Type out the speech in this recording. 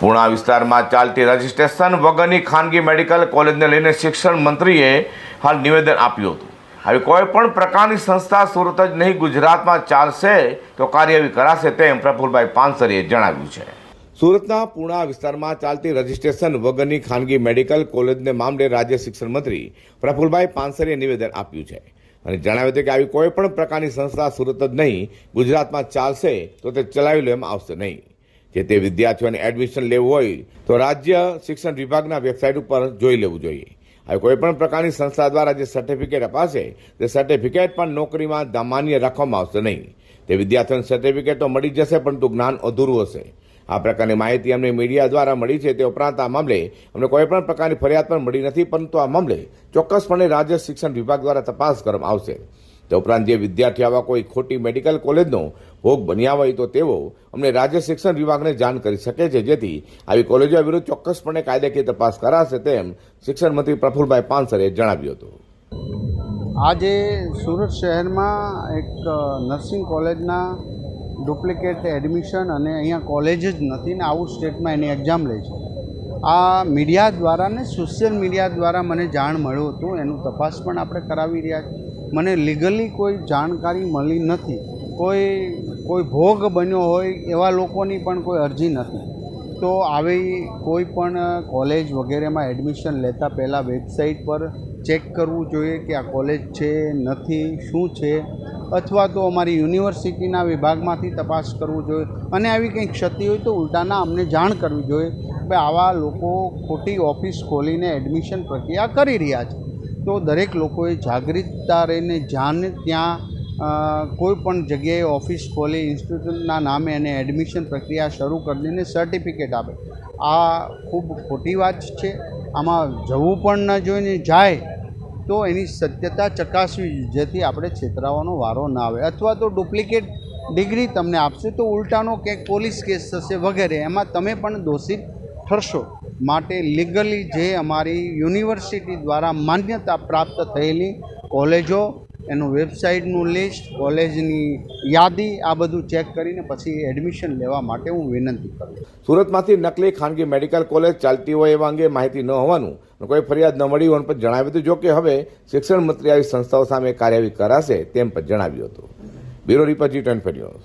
પૂણા વિસ્તારમાં ચાલતી રજિસ્ટ્રેશન વગરની ખાનગી મેડિકલ કોલેજને લઈને શિક્ષણ મંત્રીએ હાલ નિવેદન આપ્યું હતું. આવી કોઈ પણ પ્રકારની સંસ્થા સુરત જ નહીં, ગુજરાતમાં ચાલશે તો કાર્યવાહી કરાશે તેમ પ્રફુલભાઈ પાનસરીએ જણાવ્યું છે. સુરતના પૂણા વિસ્તારમાં ચાલતી રજિસ્ટ્રેશન વગરની ખાનગી મેડિકલ કોલેજને મામલે રાજ્ય શિક્ષણ મંત્રી પ્રફુલભાઈ પાનસરીએ નિવેદન આપ્યું છે. અને જણાવ્યું હતું કે આવી કોઈ પણ પ્રકારની સંસ્થા સુરત જ નહીં, ગુજરાતમાં ચાલશે તો તે ચલાવી લેવામાં આવશે નહીં. જે તે વિદ્યાર્થીઓને એડમિશન લેવું હોય તો રાજ્ય શિક્ષણ વિભાગના વેબસાઇટ ઉપર જોઈ લેવું જોઈએ. હવે કોઈપણ પ્રકારની સંસ્થા દ્વારા જે સર્ટિફિકેટ અપાશે, તે સર્ટિફિકેટ પણ નોકરીમાં માન્ય રાખવામાં આવશે નહીં. તે વિદ્યાર્થીઓને સર્ટિફિકેટ તો મળી જશે, પરંતુ જ્ઞાન અધૂરું હશે. આ પ્રકારની માહિતી અમને મીડિયા દ્વારા મળી છે, તે ઉપરાંત આ મામલે અમને કોઈપણ પ્રકારની ફરિયાદ પણ મળી નથી, પરંતુ આ મામલે ચોક્કસપણે રાજ્ય શિક્ષણ વિભાગ દ્વારા તપાસ કરવામાં આવશે. તે ઉપરાંત જે વિદ્યાર્થી આવા કોઈ ખોટી મેડિકલ કોલેજનો ભોગ બન્યા હોય તો તેઓ અમને રાજ્ય શિક્ષણ વિભાગને જાણ કરી શકે છે. જેથી આવી કોલેજો વિરુદ્ધ ચોક્કસપણે કાયદાકીય તપાસ કરાશે તેમ શિક્ષણ મંત્રી પ્રફુલભાઈ પાનસરે જણાવ્યું હતું. આજે સુરત શહેરમાં એક નર્સિંગ કોલેજના ડુપ્લિકેટ એડમિશન અને અહીંયા કોલેજ જ નથી ને આઉટ સ્ટેટમાં એની એક્ઝામ લે છે. આ મીડિયા દ્વારા ને સોશિયલ મીડિયા દ્વારા મને જાણ મળ્યું હતું. એનું તપાસ પણ આપણે કરાવી રહ્યા છીએ. મને લીગલી કોઈ જાણકારી મળી નથી. કોઈ કોઈ ભોગ બન્યો હોય એવા લોકોની પણ કોઈ અરજી નથી. તો આવી કોઈ પણ કોલેજ વગેરેમાં એડમિશન લેતા પહેલાં વેબસાઇટ પર ચેક કરવું જોઈએ કે આ કોલેજ છે, નથી, શું છે? અથવા તો અમારી યુનિવર્સિટીના વિભાગમાંથી તપાસ કરવું જોઈએ. અને આવી કંઈ ક્ષતિ હોય તો ઉલટાના અમને જાણ કરવી જોઈએ કે આવા લોકો ખોટી ઓફિસ ખોલીને એડમિશન પ્રક્રિયા કરી રહ્યા છે. તો દરેક લોકોએ જાગૃતતા રહીને જાને ત્યાં કોઈ પણ જગ્યાએ ઓફિસ ખોલી ઇન્સ્ટિટ્યૂટના નામે એને એડમિશન પ્રક્રિયા શરૂ કરી દઈને સર્ટિફિકેટ આપે. આ ખૂબ ખોટી વાત છે. આમાં જવું પણ ન જોઈને જાય તો એની સત્યતા ચકાસવી જેથી આપણે છેતરાવાનો વારો ના આવે. અથવા તો ડુપ્લિકેટ ડિગ્રી તમને આપશે તો ઉલટાનો ક્યાંક પોલીસ કેસ થશે વગેરે. એમાં તમે પણ દોષિત ઠરશો. માટે લીગલી જે અમારી યુનિવર્સિટી દ્વારા માન્યતા પ્રાપ્ત થયેલી કોલેજો, એનું વેબસાઇટનું લિસ્ટ કોલેજની યાદી, આ બધું ચેક કરીને પછી એડમિશન લેવા માટે હું વિનંતી કરું સુરતમાંથી નકલી ખાનગી મેડિકલ કોલેજ ચાલતી હોય એવા અંગે માહિતી ન હોવાનું કોઈ ફરિયાદ ન મળી હોવાનું પણ જણાવ્યું હતું. જો કે હવે શિક્ષણ મંત્રી આવી સંસ્થાઓ સામે કાર્યવાહી કરાશે તેમ પણ જણાવ્યું હતું. Bureau report G twenty